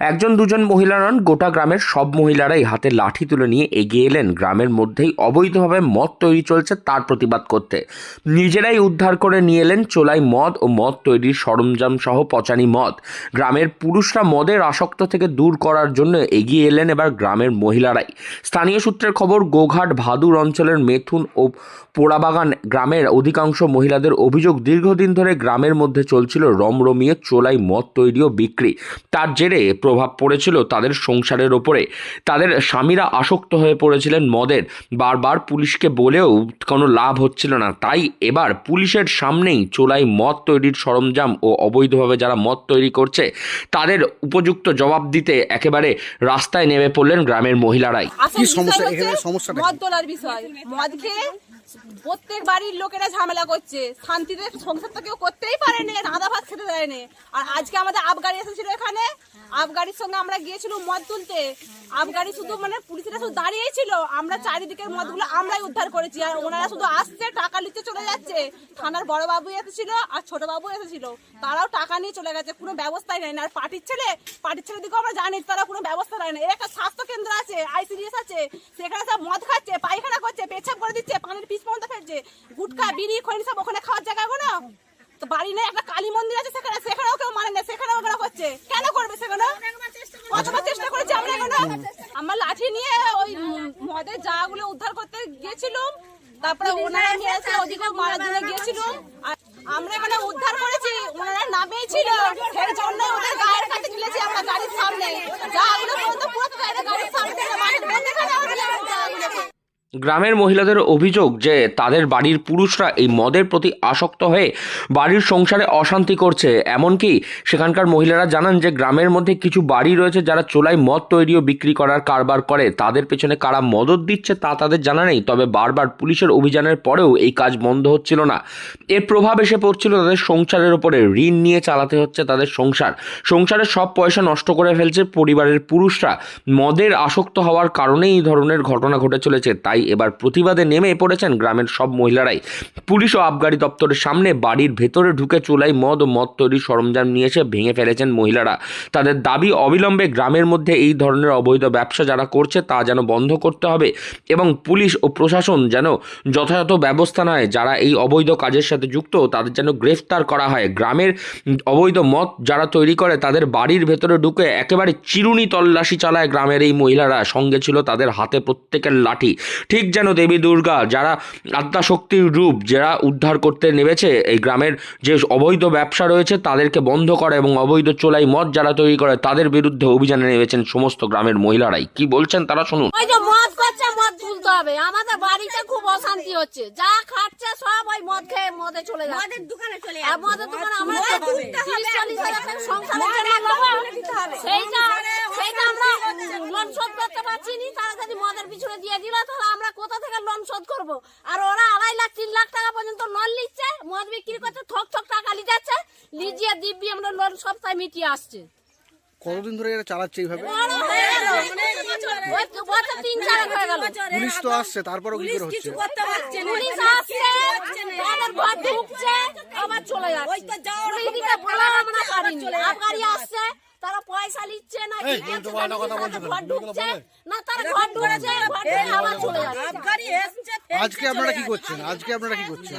একজন দুজন মহিলা নন, গোটা গ্রামের সব মহিলারাই হাতে লাঠি তুলে নিয়ে এগিয়ে এলেন। গ্রামের মধ্যেই অবৈধভাবে মদ তৈরি চলছে তার প্রতিবাদ করতে। নিজেরাই উদ্ধার করে নিয়ে এলেন চোলাই মদ ও মদ তৈরির সরঞ্জাম সহ পচানি মদ। গ্রামের পুরুষরা মদের আসক্ত থেকে দূর করার জন্য এগিয়ে এলেন এবার গ্রামের মহিলারাই। স্থানীয় সূত্রের খবর, গোঘাট ভাদুর অঞ্চলের মেথুন ও পোড়াবাগান গ্রামের অধিকাংশ মহিলাদের অভিযোগ দীর্ঘদিন ধরে গ্রামের মধ্যে চলছিল রমরমিয়ে চোলাই মদ তৈরি ও বিক্রি। তার জেরে প্রভাব পড়েছিল তাদের সংসারের ওপরে। তাদের স্বামীরা আসক্ত হয়ে পড়েছিলেন মদের। বারবার পুলিশকে বলেও কোনো লাভ হচ্ছিল না। তাই এবার পুলিশের সামনেই চোলাই মদ তৈরির সরঞ্জাম ও অবৈধভাবে যারা মদ তৈরি করছে তাদের উপযুক্ত জবাব দিতে একেবারে রাস্তায় নেমে পড়লেন গ্রামের মহিলারাই। কি সমস্যা? এখানে সমস্যাটা মদ তোলার বিষয়। মদ খেয়ে প্রত্যেক বাড়ির লোকেরা ঝামেলা করছে। শান্তিতে সংসার তো কেউ করতেই পারেনি আদা ভাত খেতে দেয়নি। আর আজকে আমাদের আবগাড়ি এসেছিল এখানে। আবগাড়ির সঙ্গে আমরা গিয়েছিলাম মদ তুলতে। আবগাড়ি শুধু মানে দাঁড়িয়েই ছিল আমরা চারিদিকের মদগুলো আমরাই উদ্ধার করেছি। আর ওনারা শুধু আসছে, টাকা নিতে চলে যাচ্ছে। থানার বড় বাবু এসেছিল আর ছোট বাবু এসেছিল। তারাও টাকা নিয়ে চলে গেছে, কোনো ব্যবস্থাই নেই। না আর পার্টির ছেলে পার্টির ছেলে দিকেও আমরা জানি, তারা কোনো ব্যবস্থা নেয় না। একটা স্বাস্থ্য কেন্দ্র আছে আইসিডিএস আছে। সেখানে সব মদ খাচ্ছে, পায়খানা করছে পেছাব করে দিচ্ছে, পানির পিস পর্যন্ত ফেলছে গুটকা, বিড়ি, খৈনি সব ওখানে খাওয়ার জায়গা কোনো তো বাড়ি নেই, একটা কালী মন্দির আছে সেখানে, সেখানেও কেউ মানে না সেখানেও ওখানে করছে। কেন করবে সেখানে? কতবার চেষ্টা করেছি আমরা এখানে আমার লাঠি নিয়ে ওই উম যাগুলো উদ্ধার করতে গিয়েছিলাম। তারপরে ওনারা নিয়ে এসে ওদিকে মারা দিয়ে গিয়েছিলাম। আর আমরা এখানে উদ্ধার করেছি, ওনারা নামেই ছিল সেই জন্য ওদের গায়ের কাছে তুলেছি আমরা গাড়ির সামনে জায়গাগুলো পর্যন্ত পুরো গাড়ির গাড়ির সামনে থেকে মাটির মধ্যে ফেলে আমাদের জায়গাগুলোকে। গ্রামের মহিলাদের অভিযোগ যে তাদের বাড়ির পুরুষরা এই মদের প্রতি আসক্ত হয়ে বাড়ির সংসারে অশান্তি করছে। এমনকি সেখানকার মহিলারা জানান যে গ্রামের মধ্যে কিছু বাড়ি রয়েছে যারা চোলাই মদ তৈরি ও বিক্রি করার কারবার করে। তাদের পেছনে কারা মদত দিচ্ছে তা তাদের জানা নেই, তবে বারবার পুলিশের অভিযানের পরেও এই কাজ বন্ধ হচ্ছিল না। এর প্রভাব এসে পড়ছিল তাদের সংসারের ওপরে ঋণ নিয়ে চালাতে হচ্ছে তাদের সংসার। সংসারের সব পয়সা নষ্ট করে ফেলছে পরিবারের পুরুষরা। মদের আসক্ত হওয়ার কারণেই এই ধরনের ঘটনা ঘটে চলেছে। তাই এবার প্রতিবাদে নেমে পড়েছেন গ্রামের সব মহিলারাই। পুলিশ ও আবগারি দপ্তরের সামনে বাড়ির ভেতরে ঢুকে চুলাই মদ ও মদ তৈরির সরঞ্জাম নিয়ে এসে ভেঙে ফেলেছেন মহিলারা। তাদের দাবি অবিলম্বে গ্রামের মধ্যে এই ধরনের অবৈধ ব্যবসা যারা করছে তা যেন বন্ধ করতে হবে এবং পুলিশ ও প্রশাসন যেন যথাযথ ব্যবস্থা নেয়। যারা এই অবৈধ কাজের সাথে যুক্ত, তাদের যেন গ্রেফতার করা হয়। গ্রামের অবৈধ মদ যারা তৈরি করে, তাদের বাড়ির ভেতরে ঢুকে একেবারে চিরুনি তল্লাশি চালায় গ্রামের এই মহিলারা। সঙ্গে ছিল তাদের হাতে প্রত্যেকের লাঠি। ঠিক যেন দেবী দুর্গা যারা আত্মাশক্তির রূপ যারা উদ্ধার করতে নেমেছে এই গ্রামের যে অবৈধ ব্যবসা রয়েছে তাদেরকে বন্ধ করে এবং অবৈধ চোলাই মদ যারা তৈরি করে তাদের বিরুদ্ধে অভিযানে নেমেছেন সমস্ত গ্রামের মহিলারাই। কি বলছেন তারা শুনুন। ওই যে মদ করছে মদ তুলতে হবে। আমাদের বাড়িতে খুব অশান্তি হচ্ছে। যা খাচ্ছে সব ওই মদ খেয়ে মদে চলে যাচ্ছে। মদের দোকানে চলে যাচ্ছে মদের দোকানে আমরা টাকা সেইটা আমরা লোন শোধ করতে পারছি নি তারা যদি মদের পিছনে দিয়ে দিল তাহলে আমরা কোথা থেকে লোন শোধ করব? আর ওরা আড়াই লাখ তিন লাখ টাকা পর্যন্ত লোন নিচ্ছে মদ বিক্রি করছে ঠক ঠক টাকা লিজাচ্ছে লিজিয়ে দিব্যি আমরা লোন সপ্তাহে মিটিয়ে আসছে। কতদিন ধরে এরা চালাচ্ছে এইভাবে? পুলিশ তো আসছে তারপরও কি করে হচ্ছে? পুলিশ আসছে তাদের ঘর ঢুকছে আবার চলে যাচ্ছে। আমরা পারিনি। আবগারি আসছে তারা পয়সা নিচ্ছে না কি ঘর ঢুকছে না তারা ঘর ঢুকছে ঘর আবার চলে যাচ্ছে আজকে আপনারা কি করছেন আজকে আপনারা কি করছেন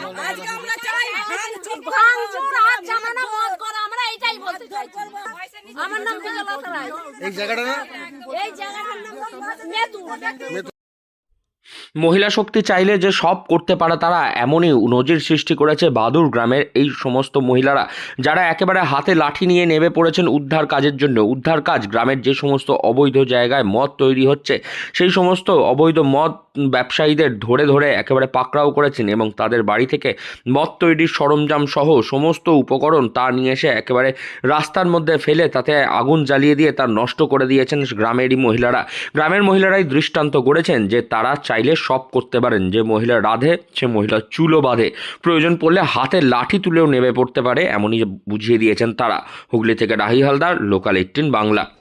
ভাঙচুর আর জামানা মদ করা আমরা এটাই বলতে চাইছি আমার নাম রায় এই জায়গাটা না এই জায়গাটার নাম মেতু মহিলা শক্তি চাইলে যে সব করতে পারে, তারা এমনই নজির সৃষ্টি করেছে বাদুর গ্রামের এই সমস্ত মহিলারা, যারা একেবারে হাতে লাঠি নিয়ে নেমে পড়েছেন উদ্ধার কাজের জন্য। উদ্ধার কাজ গ্রামের যে সমস্ত অবৈধ জায়গায় মদ তৈরি হচ্ছে, সেই সমস্ত অবৈধ মদ ব্যবসায়ীদের ধরে ধরে একেবারে পাকড়াও করেছেন এবং তাদের বাড়ি থেকে মদ তৈরির সরঞ্জাম সহ সমস্ত উপকরণ তা নিয়ে এসে একেবারে রাস্তার মধ্যে ফেলে তাতে আগুন জ্বালিয়ে দিয়ে তা নষ্ট করে দিয়েছেন গ্রামেরই মহিলারা। গ্রামের মহিলারাই দৃষ্টান্ত করেছেন যে তারা চাইলে সব করতে পারেন। যে মহিলা রাধে, সে মহিলা চুলো বাঁধে। প্রয়োজন পড়লে হাতে লাঠি তুলেও নেমে পড়তে পারে, এমনই বুঝিয়ে দিয়েছেন তারা। হুগলি থেকে রাহি হালদার লোকাল এইটিন বাংলা।